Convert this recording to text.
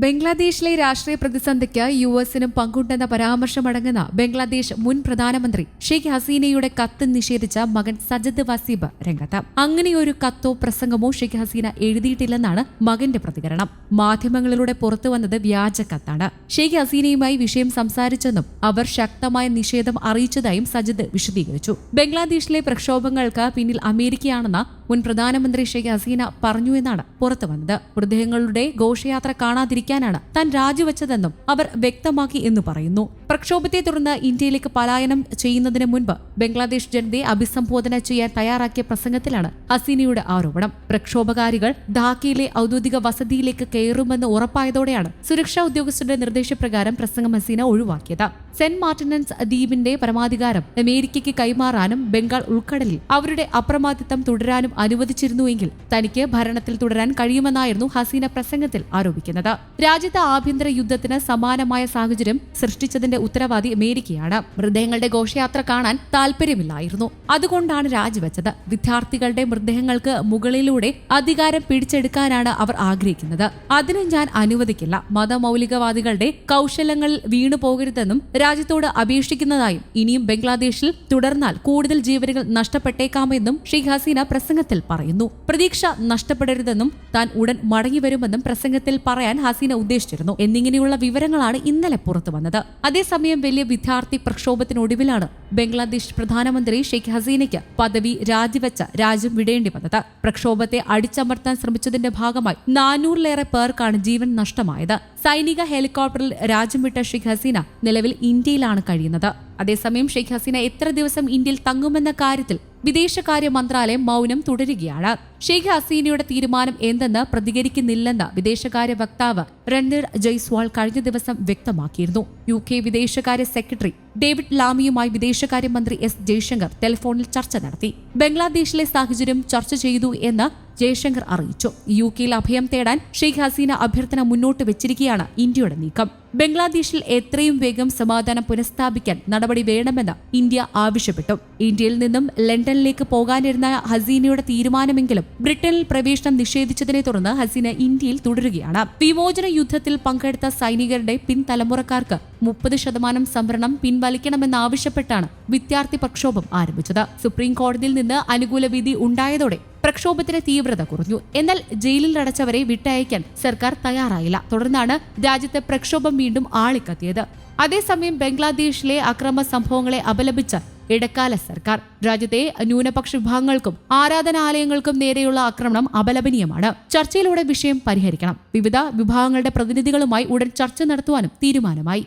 ബംഗ്ലാദേശിലെ രാഷ്ട്രീയ പ്രതിസന്ധിക്ക് യു എസിനും പങ്കുണ്ടെന്ന പരാമർശമടങ്ങുന്ന ബംഗ്ലാദേശ് മുൻ പ്രധാനമന്ത്രി ഷെയ്ഖ് ഹസീനയുടെ കത്ത് നിഷേധിച്ച മകൻ സജദ് വസീബ് രംഗത്ത്. അങ്ങനെയൊരു കത്തോ പ്രസംഗമോ ഷെയ്ഖ് ഹസീന എഴുതിയിട്ടില്ലെന്നാണ് മകന്റെ പ്രതികരണം. മാധ്യമങ്ങളിലൂടെ പുറത്തുവന്നത് വ്യാജ കത്താണ്. ഷെയ്ഖ് ഹസീനയുമായി വിഷയം സംസാരിച്ചെന്നും അവർ ശക്തമായ നിഷേധം അറിയിച്ചതായും സജദ് വിശദീകരിച്ചു. ബംഗ്ലാദേശിലെ പ്രക്ഷോഭങ്ങൾക്ക് പിന്നിൽ അമേരിക്കയാണെന്ന് മുൻ പ്രധാനമന്ത്രി ഷെയ്ഖ് ഹസീന പറഞ്ഞു എന്നാണ് പുറത്തു വന്നത്. മൃതദേഹങ്ങളുടെ ഘോഷയാത്ര കാണാതിരിക്കാനാണ് താൻ രാജിവെച്ചതെന്നും അവർ വ്യക്തമാക്കി എന്ന് പറയുന്നു. പ്രക്ഷോഭത്തെ തുടർന്ന് ഇന്ത്യയിലേക്ക് പലായനം ചെയ്യുന്നതിന് മുൻപ് ബംഗ്ലാദേശ് ജനതയെ അഭിസംബോധന ചെയ്യാൻ തയ്യാറാക്കിയ പ്രസംഗത്തിലാണ് ഹസീനയുടെ ആരോപണം. പ്രക്ഷോഭകാരികൾ ധാക്കയിലെ ഔദ്യോഗിക വസതിയിലേക്ക് കയറുമെന്ന് ഉറപ്പായതോടെയാണ് സുരക്ഷാ ഉദ്യോഗസ്ഥരുടെ നിർദ്ദേശപ്രകാരം പ്രസംഗം ഹസീന ഒഴിവാക്കിയത്. സെന്റ് മാർട്ടിനൻസ് ദ്വീപിന്റെ പരമാധികാരം അമേരിക്കയ്ക്ക് കൈമാറാനും ബംഗാൾ ഉൾക്കടലിൽ അവരുടെ അപ്രമാദിത്വം തുടരാനും അനുവദിച്ചിരുന്നുവെങ്കിൽ തനിക്ക് ഭരണത്തിൽ തുടരാൻ കഴിയുമെന്നായിരുന്നു ഹസീന പ്രസംഗത്തിൽ ആരോപിക്കുന്നത്. രാജ്യത്ത് ആഭ്യന്തര യുദ്ധത്തിന് സമാനമായ സാഹചര്യം സൃഷ്ടിച്ചതിന്റെ ഉത്തരവാദി അമേരിക്കയാണ്. മൃതദേഹങ്ങളുടെ ഘോഷയാത്ര കാണാൻ താല്പര്യമില്ലായിരുന്നു. അതുകൊണ്ടാണ് രാജിവെച്ചത് വിദ്യാർത്ഥികളുടെ മൃതദേഹങ്ങൾക്ക് മുകളിലൂടെ അധികാരം പിടിച്ചെടുക്കാനാണ് അവർ ആഗ്രഹിക്കുന്നത്. അതിന് ഞാൻ അനുവദിക്കില്ല. മതമൗലികവാദികളുടെ കൗശലങ്ങളിൽ വീണു പോകരുതെന്നും രാജ്യത്തോട് അപേക്ഷിക്കുന്നതായും ഇനിയും ബംഗ്ലാദേശിൽ തുടർന്നാൽ കൂടുതൽ ജീവനുകൾ നഷ്ടപ്പെട്ടേക്കാമെന്നും ഷെയ്ഖ് ഹസീന പ്രസംഗത്തിൽ പറയുന്നു. പ്രതീക്ഷ നഷ്ടപ്പെടരുതെന്നും താൻ ഉടൻ മടങ്ങിവരുമെന്നും പ്രസംഗത്തിൽ പറയാൻ ഹസീന ഉദ്ദേശിച്ചിരുന്നു. എന്നിങ്ങനെയുള്ള വിവരങ്ങളാണ് ഇന്നലെ പുറത്തു വന്നത് അതേസമയം വലിയ വിദ്യാർത്ഥി പ്രക്ഷോഭത്തിനൊടുവിലാണ് ബംഗ്ലാദേശ് പ്രധാനമന്ത്രി ഷെയ്ഖ് ഹസീനയ്ക്ക് പദവി രാജിവെച്ച രാജ്യം വിടേണ്ടി വന്നത്. പ്രക്ഷോഭത്തെ അടിച്ചമർത്താൻ ശ്രമിച്ചതിന്റെ ഭാഗമായി നാനൂറിലേറെ പേർക്കാണ് ജീവൻ നഷ്ടമായത്. സൈനിക ഹെലികോപ്റ്ററിൽ രാജ്യം വിട്ട ഷെയ്ഖ് ഹസീന നിലവിൽ ഇന്ത്യയിലാണ് കഴിയുന്നത്. അതേസമയം ഷെയ്ഖ് ഹസീന എത്ര ദിവസം ഇന്ത്യയിൽ തങ്ങുമെന്ന കാര്യത്തിൽ വിദേശകാര്യ മന്ത്രാലയം മൗനം തുടരുകയാണ്. ഷെയ്ഖ് ഹസീനയുടെ തീരുമാനം എന്തെന്ന് പ്രതികരിക്കുന്നില്ലെന്ന് വിദേശകാര്യ വക്താവ് രൺധീർ ജയ്സ്വാൾ കഴിഞ്ഞ ദിവസം വ്യക്തമാക്കിയിരുന്നു. യു കെ വിദേശകാര്യ സെക്രട്ടറി ഡേവിഡ് ലാമിയുമായി വിദേശകാര്യമന്ത്രി എസ് ജയശങ്കർ ടെലിഫോണിൽ ചർച്ച നടത്തി. ബംഗ്ലാദേശിലെ സാഹചര്യം ചർച്ച ചെയ്തു എന്ന് ജയശങ്കർ അറിയിച്ചു. യു കെയിൽ അഭയം തേടാൻ ഷെയ്ഖ് ഹസീന അഭ്യർത്ഥന മുന്നോട്ട് വെച്ചിരിക്കുകയാണ് ഇന്ത്യയുടെ നീക്കം. ബംഗ്ലാദേശിൽ എത്രയും വേഗം സമാധാനം പുനഃസ്ഥാപിക്കാൻ നടപടി വേണമെന്ന് ഇന്ത്യ ആവശ്യപ്പെട്ടു. ഇന്ത്യയിൽ നിന്നും ലണ്ടനിലേക്ക് പോകാനിരുന്ന ഹസീനയുടെ തീരുമാനമെങ്കിലും ബ്രിട്ടനിൽ പ്രവേശനം നിഷേധിച്ചതിനെ തുടർന്ന് ഹസീന ഇന്ത്യയിൽ തുടരുകയാണ്. വിമോചന യുദ്ധത്തിൽ പങ്കെടുത്ത സൈനികരുടെ പിൻതലമുറക്കാർക്ക് മുപ്പത് ശതമാനം സംവരണം പിൻവലിക്കണമെന്നാവശ്യപ്പെട്ടാണ് വിദ്യാർത്ഥി പ്രക്ഷോഭം ആരംഭിച്ചത്. സുപ്രീം കോടതിയിൽ നിന്ന് അനുകൂല വിധി ഉണ്ടായതോടെ പ്രക്ഷോഭത്തിന് തീവ്രത കുറഞ്ഞു. എന്നാൽ ജയിലിൽ അടച്ചവരെ വിട്ടയക്കാൻ സർക്കാർ തയ്യാറായില്ല. തുടർന്നാണ് രാജ്യത്തെ പ്രക്ഷോഭം വീണ്ടും ആളിക്കത്തിയത്. അതേസമയം ബംഗ്ലാദേശിലെ അക്രമ സംഭവങ്ങളെ അപലപിച്ച ഇടക്കാല സർക്കാർ. രാജ്യത്തെ ന്യൂനപക്ഷ വിഭാഗങ്ങൾക്കും ആരാധനാലയങ്ങൾക്കും നേരെയുള്ള ആക്രമണം അപലപനീയമാണ്. ചർച്ചയിലൂടെ വിഷയം പരിഹരിക്കണം. വിവിധ വിഭാഗങ്ങളുടെ പ്രതിനിധികളുമായി ഉടൻ ചർച്ച നടത്തുവാനും തീരുമാനമായി.